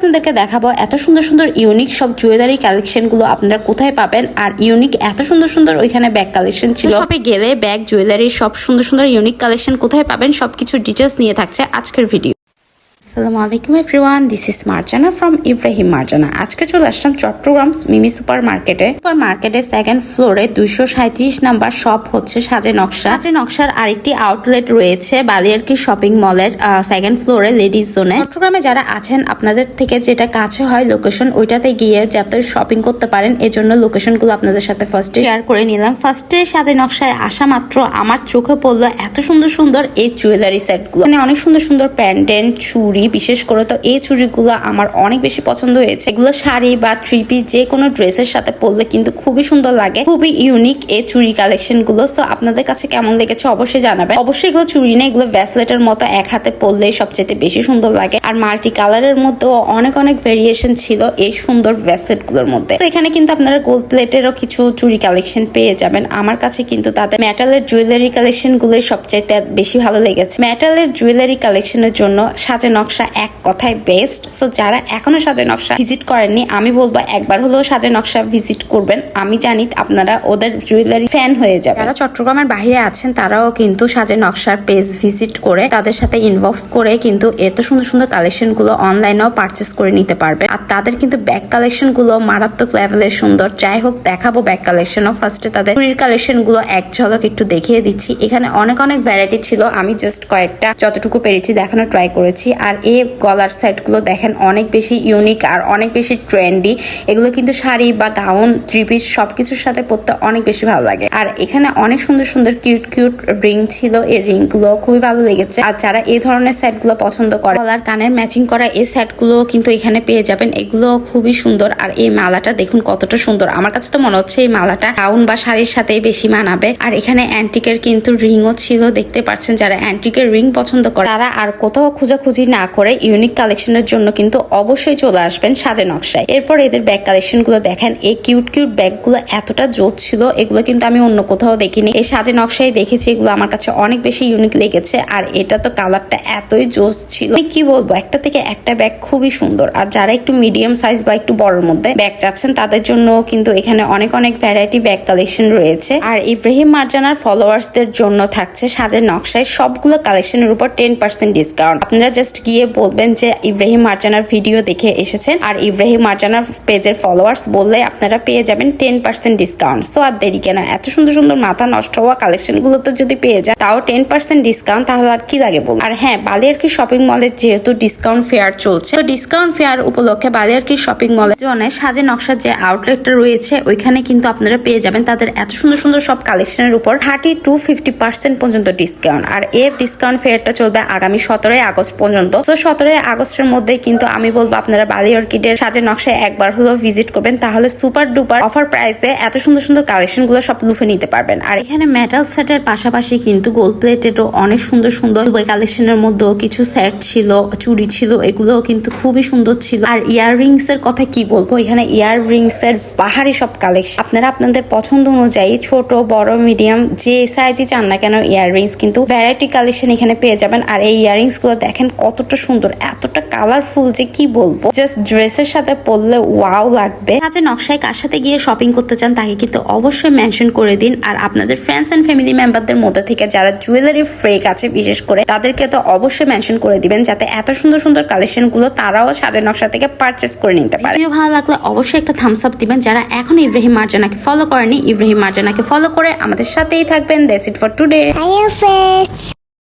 আপনাদেরকে দেখাবো এত সুন্দর সুন্দর ইউনিক সব জুয়েলারি কালেকশনগুলো আপনারা কোথায় পাবেন। আর ইউনিক এত সুন্দর সুন্দর ওইখানে ব্যাগ কালেকশন ছিল। শপে গেলে ব্যাগ জুয়েলারি সব সুন্দর সুন্দর ইউনিক কালেকশন কোথায় পাবেন সবকিছু ডিটেলস নিয়ে থাকছে আজকের ভিডিও আসসালামু আলাইকুম everyone this is Marjana from Ibrahim Marjana. আজকে চলে আসলাম চট্টগ্রাম মিমি সুপার মার্কেটে সুপার মার্কেটের সেকেন্ড ফ্লোরে দুইশো সাঁত্রিশ নাম্বার শপ হচ্ছে সাজে নকশা। সাজে নকশার আরেকটি আউটলেট রয়েছে বালিয়ারকি শপিং মলের সেকেন্ড ফ্লোরে লেডিস জোনে চট্টগ্রামে যারা আছেন, আপনাদের থেকে যেটা কাছে হয় লোকেশন ওইটাতে গিয়ে যাতে শপিং করতে পারেন, এজন্য লোকেশনগুলো আপনাদের সাথে ফার্স্টে শেয়ার করে নিলাম। ফার্স্টে সাজে নকশায় আসা মাত্র আমার চোখে পড়ল এত সুন্দর সুন্দর এই জুয়েলারি সেটগুলো মানে অনেক সুন্দর সুন্দর প্যান্ডেন্ট চুড়ি, বিশেষ করে তো এই চুড়িগুলো আমার অনেক বেশি পছন্দ হয়েছে। এগুলো শাড়ি বা থ্রি পিস যে কোনো ড্রেসের সাথে পরলে কিন্তু খুবই সুন্দর লাগে। খুবই ইউনিক এই চুড়ি কালেকশনগুলো তো আপনাদের কাছে কেমন লেগেছে অবশ্যই জানাবেন। অবশ্যই এগুলো চুড়ি না, এগুলো ব্যাসলেটের মতো এক হাতে পরলে সবচেয়ে বেশি সুন্দর লাগে। আর মাল্টি কালারের মধ্যেও অনেক অনেক ভেরিয়েশন ছিল এই সুন্দর ব্যাসলেটগুলোর মধ্যে। তো এখানে কিন্তু আপনারা গোল্ড প্লেটেরও কিছু চুড়ি কালেকশন পেয়ে যাবেন। আমার কাছে কিন্তু তাদের মেটালের জুয়েলারি কালেকশন গুলোই সবচেয়ে বেশি ভালো লেগেছে। মেটালের জুয়েলারি কালেকশনের জন্য সাজে নকশা এক কথায় বেস্ট সো যারা এখনও সাজে নকশা ভিজিট করেননি, আমি বলব একবার হলেও সাজে নকশা ভিজিট করবেন। আমি জানি আপনারা ওদের জুয়েলারি ফ্যান হয়ে যাবে যারা চট্টগ্রামের বাইরে আছেন, তারাও কিন্তু সাজে নকশার পেজ ভিজিট করে তাদের সাথে ইনবক্স করে কিন্তু এত সুন্দর সুন্দর কালেকশনগুলো অনলাইনেও পারচেস করে নিতে পারবে আর তাদের কিন্তু ব্যাগ কালেকশনগুলো মারাত্মক লেভেলের সুন্দর। যাই হোক, দেখাবো ব্যাগ কালেকশনও ফার্স্টে তাদের চুরির কালেকশনগুলো এক ঝলক একটু দেখিয়ে দিচ্ছি। এখানে অনেক অনেক ভ্যারাইটি ছিল। আমি জাস্ট কয়েকটা যতটুকু পেরেছি দেখানো ট্রাই করেছি। আর এই গলার সেটগুলো দেখেন অনেক বেশি ইউনিক আর অনেক বেশি ট্রেন্ডি এগুলো কিন্তু শাড়ি বা গাউন থ্রি পিস সবকিছুর সাথে পরতে অনেক বেশি ভালো লাগে। আর এখানে অনেক সুন্দর সুন্দর কিউট কিউট রিং ছিল। এই রিংগুলো খুবই ভালো লেগেছে। আর যারা এই ধরনের সেটগুলো পছন্দ করে, গলার কানের ম্যাচিং করা এই সেটগুলো কিন্তু এখানে পেয়ে যাবেন। এগুলো খুবই সুন্দর। আর এই মালাটা দেখুন কতটা সুন্দর। আমার কাছে তো মনে হচ্ছে এই মালাটা গাউন বা শাড়ির সাথে বেশি মানাবে। আর এখানে অ্যান্টিকের কিন্তু রিংও ছিল। দেখতে পাচ্ছেন যারা অ্যান্টিকের রিং পছন্দ করে, তারা আর কোথাও খোঁজাখুঁজি না করে ইউনিক কালেকশনের জন্য কিন্তু অবশ্যই চলে আসবেন সাজে নকশায়। এরপর এদের ব্যাগ কালেকশনগুলো দেখেন, এই কিউট কিউট ব্যাগগুলো এতটা জোর ছিল, এগুলো কিন্তু আমি অন্য কোথাও দেখিনি। এই সাজে নকশায় দেখেছি, এগুলো আমার কাছে অনেক বেশি ইউনিক লেগেছে, আর এটা তো কালারটা এতই জোস ছিল। কি বলব, একটা থেকে একটা ব্যাগ খুবই সুন্দর, আর যারা একটু মিডিয়াম সাইজ বা একটু বড়র মধ্যে ব্যাগ চাচ্ছেন, তাদের জন্য কিন্তু এখানে অনেক অনেক ভ্যারাইটি ব্যাগ কালেকশন রয়েছে। আর ইব্রাহিম মার্জানার ফলোয়ার্সদের জন্য থাকছে সাজের নকশায় সবগুলো কালেকশনের উপর টেন পার্সেন্ট ডিসকাউন্ট আপনারা জাস্ট গিয়ে বলবেন যে ইব্রাহিম মার্জানার ভিডিও দেখে এসেছেন। আর ইব্রাহিম মার্জানার পেজের ফলোয়ার্স বললে আপনারা পেয়ে যাবেন টেন পার্সেন্ট ডিসকাউন্ট সো আর দেরি কেন, এত সুন্দর সুন্দর মাথা নষ্ট হওয়া কালেকশন গুলোতে যদি পেয়ে যান, তাও টেন পার্সেন্ট ডিসকাউন্ট তাহলে আর কি লাগে বল আর হ্যাঁ বালিয়ারকি শপিং মলের যেহেতু ডিসকাউন্ট ফেয়ার চলছে, তো ডিসকাউন্ট ফেয়ার উপলক্ষে বালিয়ারকি শপিং মলের জন্য সাজে নকশার যে আউটলেটটা রয়েছে, ওইখানে কিন্তু আপনারা পেয়ে যাবেন তাদের এত সুন্দর সুন্দর সব কালেকশনের উপর থার্টি টু ফিফটি পার্সেন্ট পর্যন্ত ডিসকাউন্ট আর এর ডিসকাউন্ট ফেয়ারটা চলবে আগামী সতেরোই আগস্ট পর্যন্ত। তো সতেরোই আগস্টের মধ্যে কিন্তু আমি বলব আপনারা বালি অর্কিডের সাজের নকশায় একবার হলেও ভিজিট করবেন, তাহলে সুপার ডুপার অফার প্রাইসে এত সুন্দর সুন্দর কালেকশনগুলো সব লুফে নিতে পারবেন। আর এখানে মেটাল সেটের পাশাপাশি কিন্তু গোল্ড প্লেটেরও অনেক সুন্দর সুন্দর দুবাই কালেকশনের মধ্যেও কিছু সেট ছিল, চুড়ি ছিল, এগুলোও কিন্তু খুবই সুন্দর ছিল। আর ইয়াররিংস এর কথা কি বলব? এখানে ইয়াররিংস এর বাহারি সব কালেকশন। আপনারা আপনাদের পছন্দ অনুযায়ী ছোট, বড় মিডিয়াম যে সাইজই চান না কেন ইয়াররিংস কিন্তু ভ্যারাইটি কালেকশন এখানে পেয়ে যাবেন। আর এই ইয়াররিংসগুলো দেখেন কতটা সুন্দর এতটা কালারফুল যে কি বলব? জাস্ট ড্রেসের সাথে পরলে ওয়াও লাগবে। আচ্ছা নকশায় কার সাথে গিয়ে শপিং করতে চান তাকে কিন্তু অবশ্যই মেনশন করে দিন। আর আপনাদের ফ্রেন্ডস এন্ড ফ্যামিলি মেম্বারদের মধ্যে থেকে যারা জুয়েলারি ফ্রেক আছে বিশেষ করে তাদেরকে তো অবশ্যই মেনশন করে দিবেন যাতে এত সুন্দর সুন্দর কালেকশনগুলো তারাও সাজের নকশা থেকে পারচেস করে নিতে পারে। ভিডিও ভালো লাগলে অবশ্যই একটা থামস আপ দিবেন। যারা এখন ইব্রাহিম মার্জানাকে ফলো করেনি ইব্রাহিম মার্জানাকে ফলো করে আমাদের সাথেই থাকবেন। That's it for today.